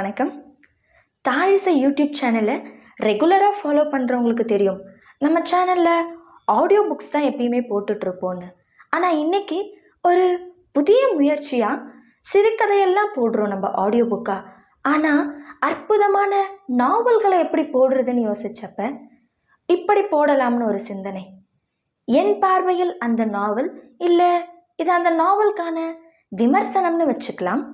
வணக்கம். தாழிசை யூடியூப் சேனலை ரெகுலராக ஃபாலோ பண்ணுறவங்களுக்கு தெரியும். நம்ம சேனலில் ஆடியோ புக்ஸ் தான் எப்பயுமே போட்டுட்ருப்போன்னு ஆனால் இன்றைக்கி ஒரு புதிய முயற்சியாக சிறுகதையெல்லாம் போடுறோம் நம்ம ஆடியோ புக்காக ஆனால் அற்புதமான நாவல்களை எப்படி போடுறதுன்னு யோசித்தப்ப இப்படி போடலாம்னு ஒரு சிந்தனை. என் பார்வையில் அந்த நாவல் இல்லை இது அந்த நாவலுக்கான விமர்சனம்னு வச்சுக்கலாம்.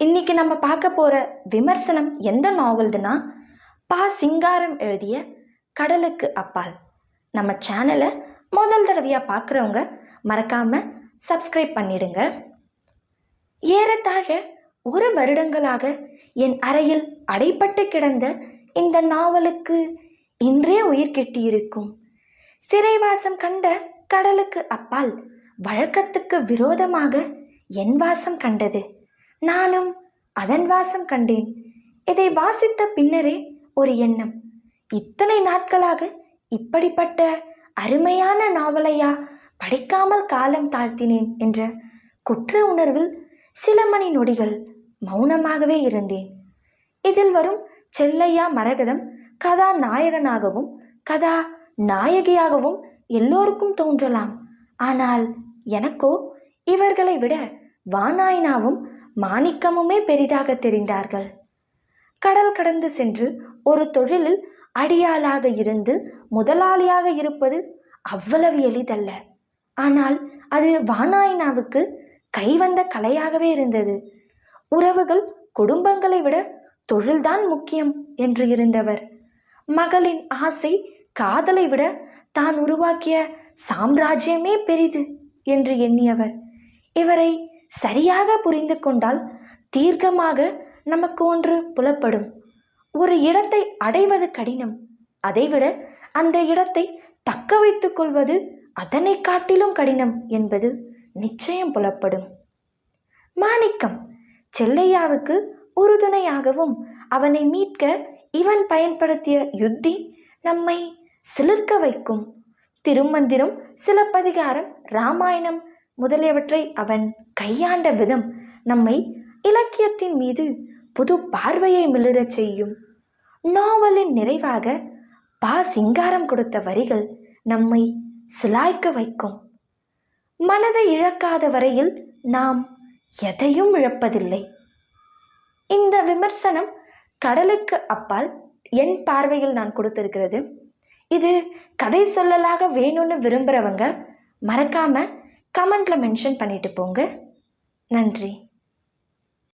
இன்னைக்கு நம்ம பார்க்க போகிற விமர்சனம் எந்த நாவல்துன்னா பா. சிங்காரம் எழுதிய கடலுக்கு அப்பால். நம்ம சேனலை முதல் தடவையாக பார்க்குறவங்க மறக்காமல் சப்ஸ்கிரைப் பண்ணிடுங்க. ஏறத்தாழ ஒரு வருடங்களாக என் அறையில் அடைப்பட்டு கிடந்த இந்த நாவலுக்கு இன்றே உயிர் கெட்டியிருக்கும். சிறைவாசம் கண்ட கடலுக்கு அப்பால் வழக்கத்துக்கு விரோதமாக என் வாசம் கண்டது. நானும் அதன் வாசம் கண்டேன். இதை வாசித்த பின்னரே ஒரு எண்ணம். இத்தனை நாட்களாக இப்படிப்பட்ட அருமையான நாவலையா படிக்காமல் காலம் தாழ்த்தினேன் என்ற குற்ற உணர்வில் சில மணி நொடிகள் மௌனமாகவே இருந்தேன். இதில் வரும் செல்லையா மரகதம் கதாநாயகனாகவும் கதா நாயகியாகவும் எல்லோருக்கும் தோன்றலாம். ஆனால் எனக்கோ இவர்களை விட வானாயினாவும் மாணிக்கமுமே பெரிதாக தெரிந்தார்கள். கடல் கடந்து சென்று ஒரு தொழிலில் அடியாளாக இருந்து முதலாளியாக இருப்பது அவ்வளவு எளிதல்ல. ஆனால் அது வானாயினாவுக்கு கைவந்த கலையாகவே இருந்தது. உறவுகள் குடும்பங்களை விட தொழில்தான் முக்கியம் என்று இருந்தவர். மகளின் ஆசை காதலை விட தான் உருவாக்கிய சாம்ராஜ்யமே பெரிது என்று எண்ணியவர். இவரை சரியாக புரிந்து கொண்டால் தீர்க்கமாக நமக்கு ஒன்று புலப்படும். ஒரு இடத்தை அடைவது கடினம் அதைவிட அந்த இடத்தை தக்க வைத்து கொள்வது அதனை காட்டிலும் கடினம் என்பது நிச்சயம் புலப்படும். மாணிக்கம் செல்லையாவுக்கு உறுதுணையாகவும் அவனை மீட்க இவன் பயன்படுத்திய யுத்தி நம்மை சிலிர்க்க வைக்கும். திருமந்திரம் சிலப்பதிகாரம் ராமாயணம் முதலியவற்றை அவன் கையாண்ட விதம் நம்மை இலக்கியத்தின் மீது புது பார்வையை மிளிரச் செய்யும். நாவலின் நிறைவாக பா சிங்காரம் கொடுத்த வரிகள் நம்மை சிலாய்க்க வைக்கும். மனதை இழக்காத வரையில் நாம் எதையும் இழப்பதில்லை. இந்த விமர்சனம் கடலுக்கு அப்பால் என் பார்வையில் நான் கொடுத்திருக்கிறது. இது கதை சொல்லலாக வேணும்னு விரும்புகிறவங்க மறக்காமல் கமெண்ட்டில் மென்ஷன் பண்ணிவிட்டு போங்க. நன்றி.